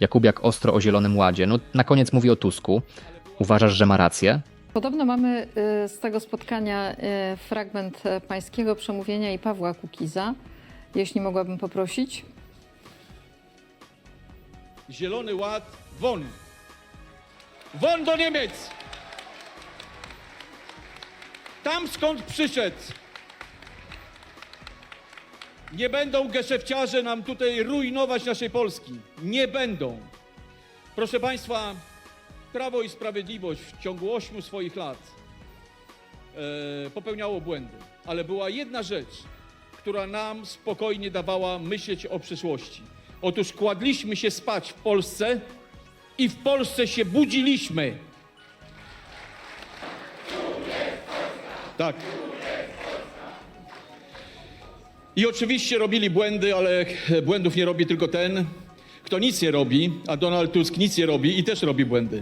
Jakubiak ostro o Zielonym Ładzie. No, na koniec mówi o Tusku. Uważasz, że ma rację? Podobno mamy y, z tego spotkania y, fragment pańskiego przemówienia i Pawła Kukiza. Jeśli mogłabym poprosić. Zielony Ład won. Won do Niemiec. Tam skąd przyszedł. Nie będą geszefciarze nam tutaj rujnować naszej Polski. Nie będą. Proszę Państwa, Prawo i Sprawiedliwość w ciągu ośmiu swoich lat e, popełniało błędy, ale była jedna rzecz, która nam spokojnie dawała myśleć o przyszłości. Otóż kładliśmy się spać w Polsce i w Polsce się budziliśmy. Tak. I oczywiście robili błędy, ale błędów nie robi tylko ten, kto nic nie robi, a Donald Tusk nic nie robi i też robi błędy.